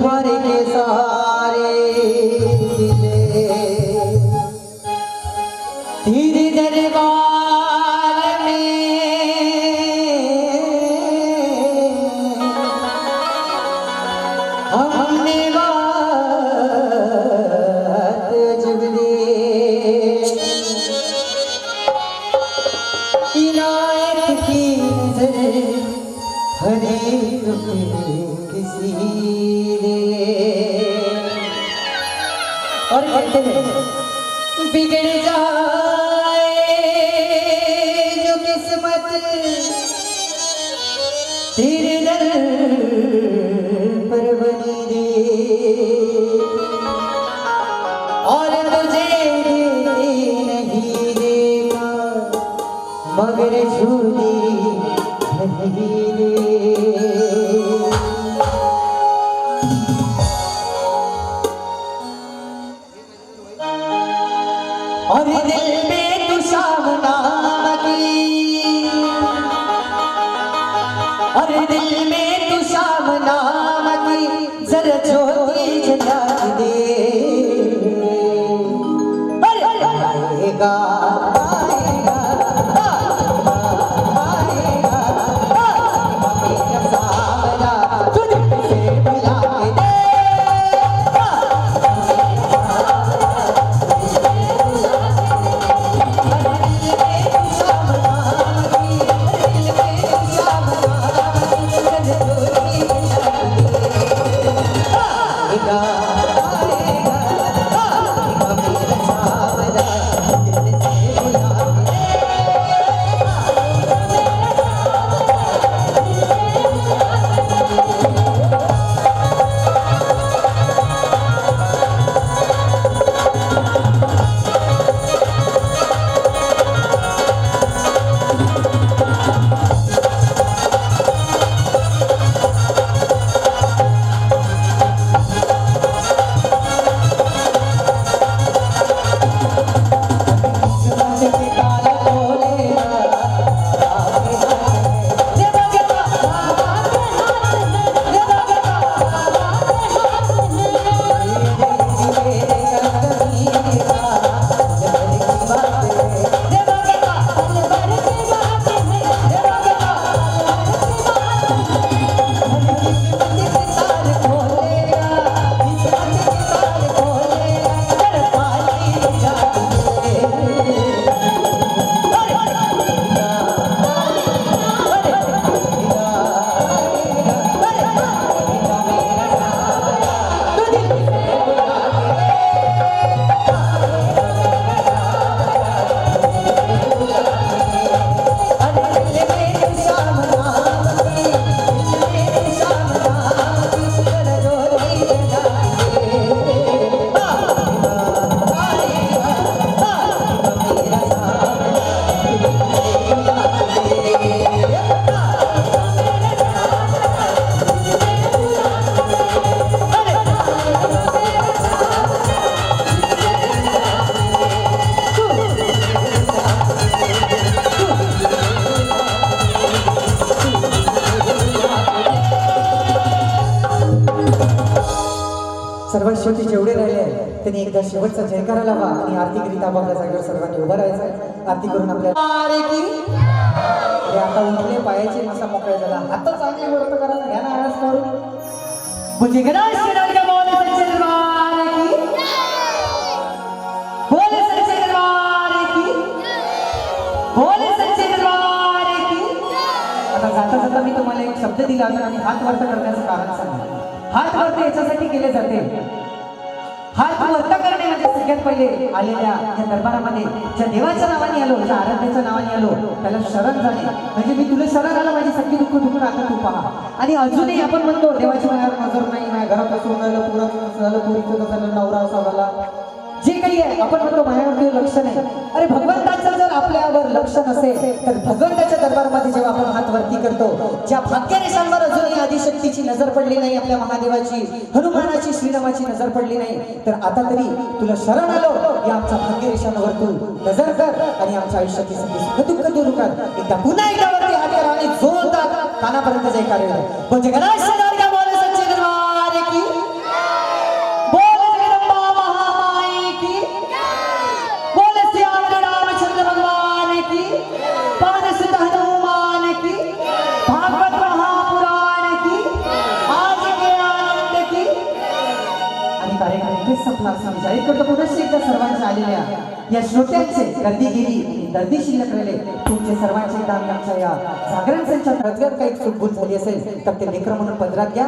भर के सहारे धीरे दरबार में हमने बात जब इनायत की नजर हरी रुकी किसी ने। और कहते हैं बिगड़ जाए जो किस्मत तेरे दर पर बनी दे। और तुझे नहीं देगा मगर झूठी नहीं रे और दिल में तू सामना की। और दिल में तू सामना की। जरा ज्योति जला दे। सर्वात शेवटी जेवढे राहिले आहेत त्यांनी एकदा शेवटचा जयकारा लावा आणि आर्थिकरित्या आपल्या जागेवर सर्वांनी उभं राहायचं आरती करून आपल्या आता उठले पायाचे मासा मोकळा झाला. आता चांगले वर्त करा घ्या ना आळस करून. मुझे गणेश आता जाता जाता मी तुम्हाला एक शब्द दिला होता आणि हात वर्त करण्याचं कारण सांगितलं हात वर्त याच्यासाठी केले जाते. हात वर्त करणे म्हणजे सगळ्यात पहिले आलेल्या या दरबारामध्ये ज्या देवाच्या नावाने आलो ज्या आराध्याच्या नावाने आलो त्याला शरण जाणे. म्हणजे मी तुला शरण आलं माझी सगळी दुःख दुखून आता तू पहा. आणि अजूनही आपण म्हणतो देवाची माझ्यावर नजर नाही माझ्या घरात असं झालं पुराचं झालं पुरीचं झालं नवरा असा झाला. जे काही आहे आपण म्हणतो माझ्यावरती लक्ष नाही. अरे भगवंताचं जर आपल्यावर लक्ष नसेल तर भगवंताच्या दरबारमध्ये जेव्हा आपण वरती करतो. ज्या भाग्यरेषांवर अजूनही आदिशक्तीची नजर पडली नाही आपल्या महादेवाची हनुमानाची श्रीरामाची नजर पडली नाही तर आता तरी तुला शरण आलो. या आमच्या भाग्यरेषांवर तू नजर कर आणि आमच्या आयुष्याची सगळी सुख दुःख दूर कर. एकदा पुन्हा एकदा वरती हात करा आणि जोरदार कानापर्यंत जे कार्य म्हणजे गणेश इथेच संपला इकडं मी पुनश्च एकदा सर्वांच्या आलेल्या या श्रोत्यांचे गर्दी गेली गर्दी शिल्लक राहिले. तुमचे सर्वांचे एकदा आमच्या या जागरण संचात रजगात काही चुकबुल झाली असेल तर ते लेकर म्हणून पदरात घ्या.